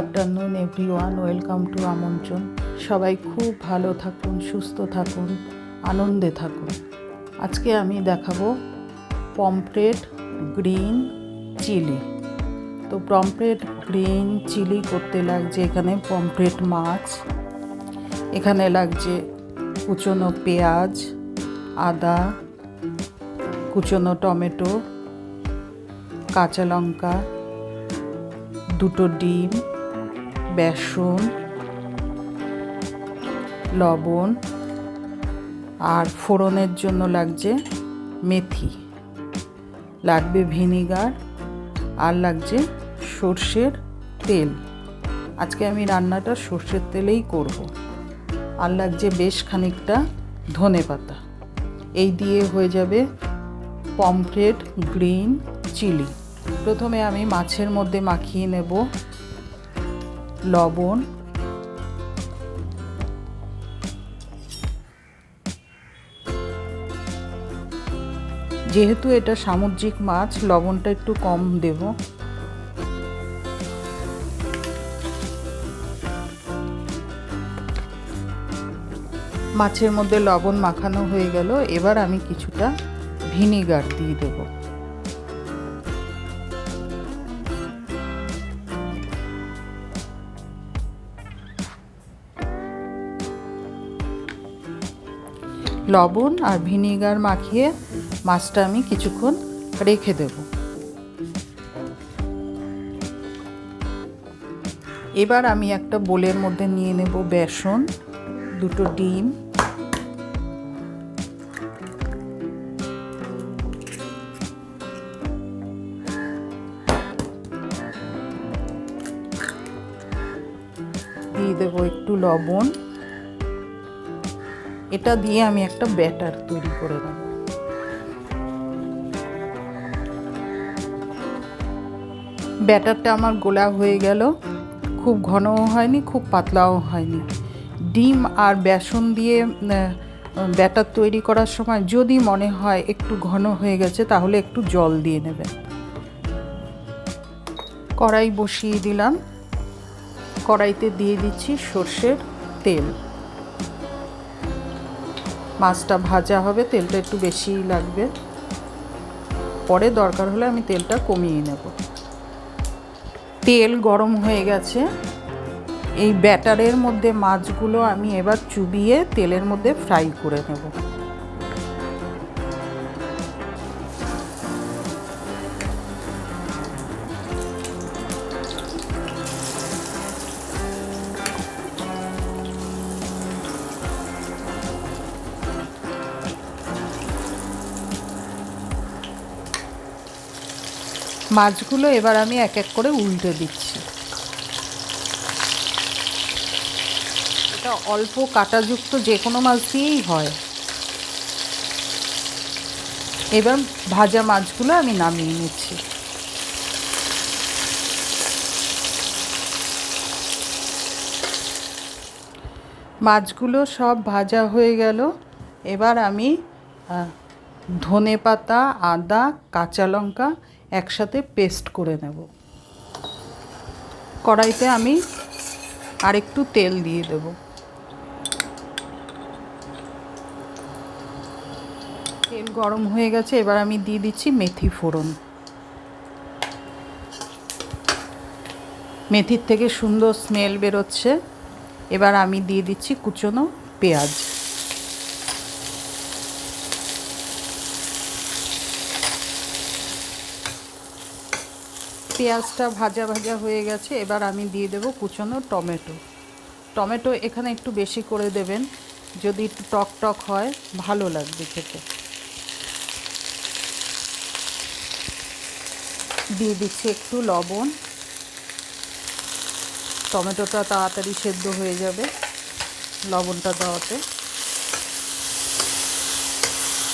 Afternoon everyone welcome to আমন্ত্রণ সবাই খুব ভালো থাকুন, সুস্থ থাকুন, আনন্দে থাকুন। আজকে আমি দেখাবো পমফ্রেট গ্রিন চিলি। তো পমফ্রেট গ্রিন চিলি করতে লাগছে এখানে পমফ্রেট মাছ। এখানে লাগছে কুচনো পেঁয়াজ, আদা, কুচনো টমেটো, কাঁচা লঙ্কা, দুটো ডিম। বেসন, লবণ আর ফোড়নের জন্য লাগছে মেথি। লাগবে ভিনিগার আর লাগছে সর্ষের তেল। আজকে আমি রান্নাটা সর্ষের তেলেই করব। আর লাগছে বেশ খানিকটা ধনে পাতা। এই দিয়ে হয়ে যাবে পমফ্রেট, গ্রিন চিলি। প্রথমে আমি মাছের মধ্যে মাখিয়ে নেব লবণ। যেহেতু এটা সামুদ্রিক মাছ, লবণটা একটু কম দেব। মাছের মধ্যে লবণ মাখানো হয়ে গেল। এবার আমি কিছুটা ভিনিগার দিয়ে দেবো। লবণ আর ভিনিগার মাখিয়ে মাছটা আমি কিছুক্ষণ রেখে দেব। এবার আমি একটা বোলের মধ্যে নিয়ে নেব বেসন, দুটো ডিম। দিয়ে দেবো একটু লবণ। এটা দিয়ে আমি একটা ব্যাটার তৈরি করে দেব। ব্যাটারটা আমার গোলা হয়ে গেল। খুব ঘনও হয়নি, খুব পাতলাও হয়নি। ডিম আর বেসন দিয়ে ব্যাটার তৈরি করার সময় যদি মনে হয় একটু ঘন হয়ে গেছে, তাহলে একটু জল দিয়ে নেবেন কড়াই বসিয়ে দিলাম। কড়াইতে দিয়ে দিচ্ছি সর্ষের তেল। মাছটা ভাজা হবে, তেলটা একটু বেশিই লাগবে। পরে দরকার হলে আমি তেলটা কমিয়ে নেব। তেল গরম হয়ে গেছে। এই ব্যাটারের মধ্যে মাছগুলো আমি এবার চুবিয়ে তেলের মধ্যে ফ্রাই করে নেব। মাছগুলো এবার আমি এক এক করে উল্টে দিচ্ছি। এটা অল্প কাটাযুক্ত যে কোনো মাছ দিয়েই হয়। এবার ভাজা মাছগুলো আমি নামিয়ে নিচ্ছি। মাছগুলো সব ভাজা হয়ে গেল। এবার আমি ধনে পাতা আদা, কাঁচা লঙ্কা একসাথে পেস্ট করে নেব। কড়াইতে আমি আরেকটু তেল দিয়ে দেব। তেল গরম হয়ে গেছে, এবার আমি দিয়ে দিচ্ছি মেথি ফোড়ন। মেথির থেকে সুন্দর স্মেল বেরোচ্ছে। এবার আমি দিয়ে দিচ্ছি কুচনো পেঁয়াজ। পেঁয়াজটা ভাজা ভাজা হয়ে গেছে, এবার আমি দিয়ে দেব কুচনো টমেটো। টমেটো এখানে একটু বেশি করে দেবেন, যদি একটু টক টক হয়, ভালো লাগবে খেতে। দিয়ে দিচ্ছি একটু লবণ। টমেটোটা তাড়াতাড়ি সেদ্ধ হয়ে যাবে লবণটা দেওয়াতে।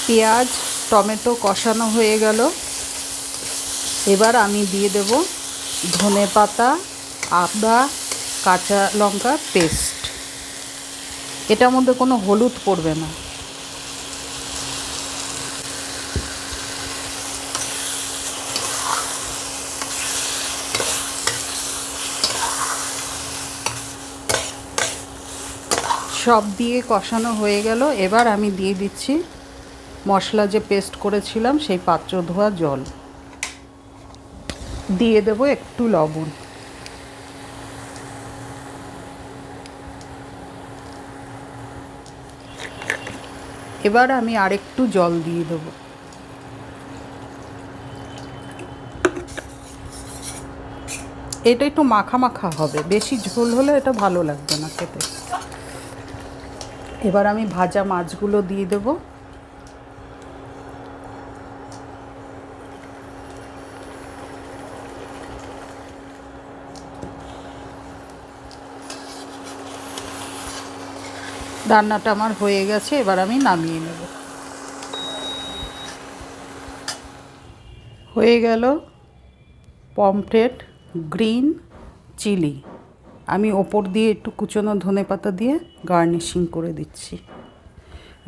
পেঁয়াজ, টমেটো কষানো হয়ে গেল। এবার আমি দিয়ে দেব ধনে পাতা, আদা, কাঁচা লঙ্কা পেস্ট। এটার মধ্যে কোনো হলুদ পড়বে না। সব দিয়ে কষানো হয়ে গেল। এবার আমি দিয়ে দিচ্ছি মশলা যে পেস্ট করেছিলাম, সেই পাত্র ধোয়া জল। দিয়ে দেব একটু লবণ। এবার আমি আরেকটু জল দিয়ে দেবো। এটা একটু মাখা মাখা হবে, বেশি ঝোল হলে এটা ভালো লাগবে না খেতে। এবার আমি ভাজা মাছগুলো দিয়ে দেবো। রান্নাটা আমার হয়ে গেছে, এবার আমি নামিয়ে নেব। হয়ে গেল পমফ্রেট, গ্রিন চিলি। আমি ওপর দিয়ে একটু কুচনো ধনে পাতা দিয়ে গার্নিশিং করে দিচ্ছি।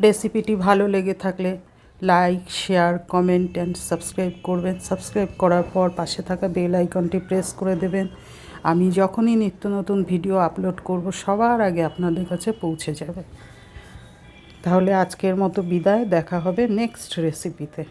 রেসিপিটি ভালো লেগে থাকলে like, share, comment and subscribe করবেন। সাবস্ক্রাইব করার পর পাশে থাকা বেল আইকনটি প্রেস করে দেবেন। আমি যখনই নিত্য নতুন ভিডিও আপলোড করব, সবার আগে আপনাদের কাছে পৌঁছে যাবে। তাহলে আজকের মতো বিদায়, দেখা হবে নেক্সট রেসিপিতে